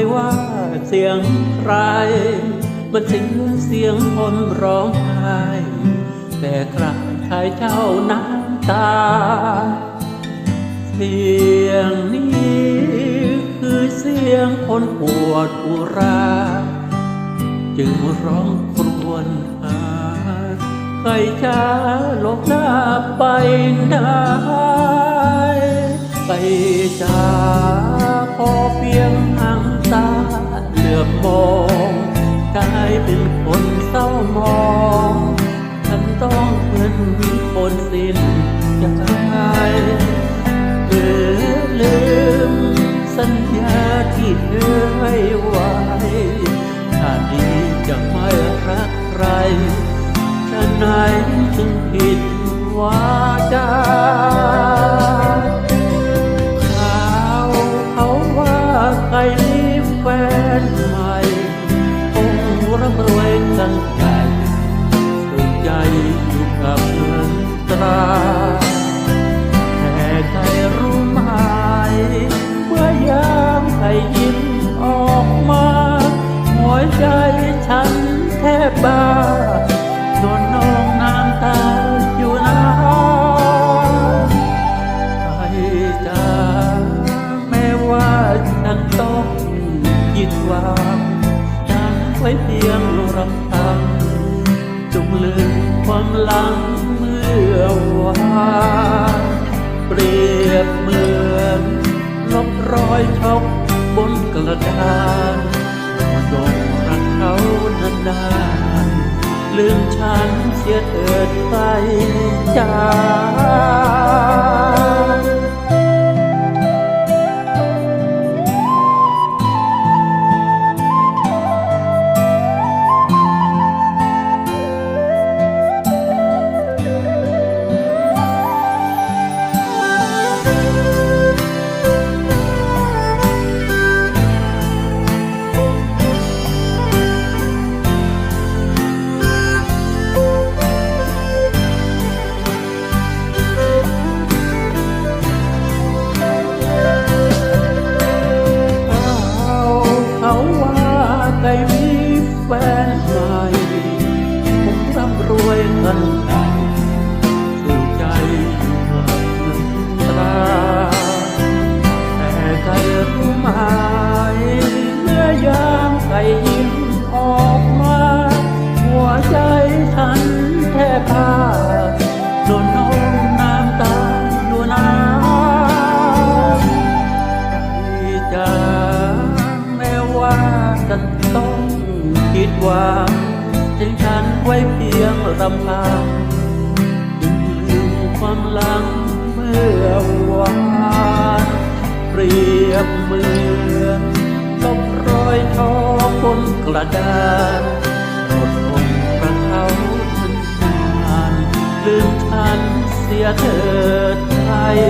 ยว่าเสียงใคร มันเสียงเสียงคนร้องไห้แต่ใครชายเจ้าน้ำตา เสียงนี้คือเสียงคนปวดอุรา จึงร้องครวญหาใครจะลบหน้าไปไห บมองกลายเป็นคนเศร้ามอง ฉันต้องเป็นคนสิ้นใจเออลืมสัญญาที่เคยให้ไว้ชาตินี้จะไม่รักใครจะไหนจึงผิดวาจา อยชกบนกระดานมาดงรักเขานานๆลืมฉันเสียเถิดไปจ้าเขา จะแม้ว่าฉันต้องคิดว่าถึงฉันไว้เพียงรำพังลืมความหลังเมื่อวานเปรียบเหมือนลบรอยทองบนกระดานอดทนประเขาทันานลืมฉันเสียเถิดไทย